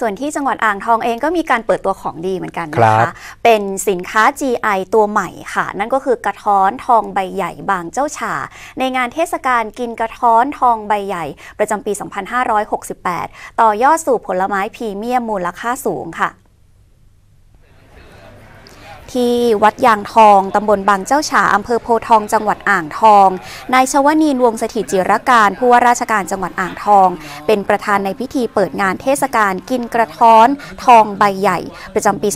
ส่วนที่จังหวัดอ่างทองเองก็มีการเปิดตัวของดีเหมือนกันนะครัคะบเป็นสินค้า GI ตัวใหม่ค่ะ นั่นก็คือกระท้อนทองใบใหญ่บางเจ้าฉาในงานเทศกาลกินกระท้อนทองใบใหญ่ ประจำปี 2568 ต่อยอดสู่ผลไม้พรีเมียมมูลค่าสูงค่ะ ที่วัดยางทองตำบลบางเจ้าฉาอำเภอโพทองจังหวัดอ่างทอง นายชวนีนวงศ์สถิตจิรการผู้ว่าราชการจังหวัดอ่างทอง เป็นประธานในพิธีเปิดงานเทศกาลกินกระท้อนทองใบใหญ่ ประจำปี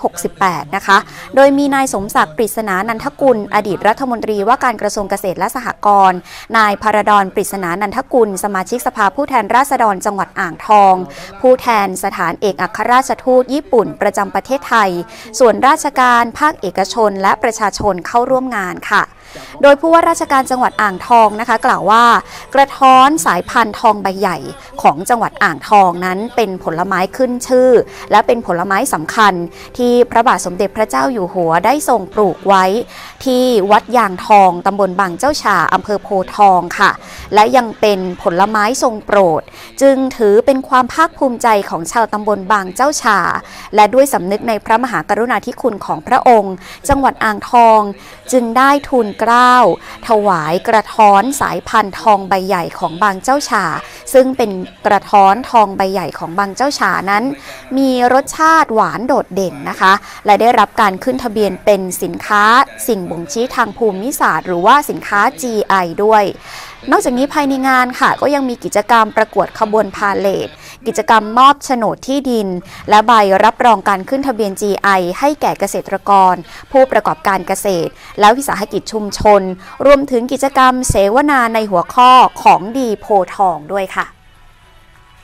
2568 นะคะ โดยมีนายสมศักดิ์ปริศนานันทกุล อดีตรัฐมนตรีว่าการกระทรวงเกษตรและสหกรณ์นายพารดอนปริศนานันทกุล สมาชิกสภาผู้แทนราษฎรจังหวัดอ่างทอง ผู้แทนสถานเอกอัครราชทูตญี่ปุ่น ประจำประเทศไทย ส่วนราชการภาคเอกชนและประชาชนเข้าร่วมงานค่ะ โดยผู้ว่าราชการจังหวัดอ่างทองนะคะ กล่าวว่ากระท้อนสายพันธุ์ทองใบใหญ่ของจังหวัดอ่างทองนั้นเป็นผลไม้ขึ้นชื่อ และเป็นผลไม้สำคัญ ที่พระบาทสมเด็จพระเจ้าอยู่หัวได้ทรงปลูกไว้ ที่วัดยางทองตำบลบางเจ้าฉาอำเภอโพทองค่ะ และยังเป็นผลไม้ทรงโปรด จึงถือเป็นความภาคภูมิใจของชาวตำบลบางเจ้าฉาและด้วยสำนึกในพระมหากรุณาธิคุณของพระองค์ จังหวัดอ่างทอง จึงได้ทูลเกล้า ถวายกระท้อนสายพันธุ์ทองใบใหญ่ของบางเจ้าฉา ซึ่งเป็นกระท้อนทองใบใหญ่ของบางเจ้าฉานั้น มีรสชาติหวานโดดเด่นนะคะ และได้รับการขึ้นทะเบียนเป็นสินค้าสิ่งบ่งชี้ทางภูมิศาสตร์ หรือว่าสินค้า GI ด้วย นอกจากนี้ภายในงานค่ะ ก็ยังมีกิจกรรมประกวดขบวนพาเลท กิจกรรมมอบโฉนดที่ดิน และใบรับรองการขึ้นทะเบียน GI ให้แก่เกษตรกร ผู้ประกอบการเกษตร และวิสาหกิจชุมชน รวมถึงกิจกรรมเสวนาในหัวข้อของดีโพทองด้วยค่ะ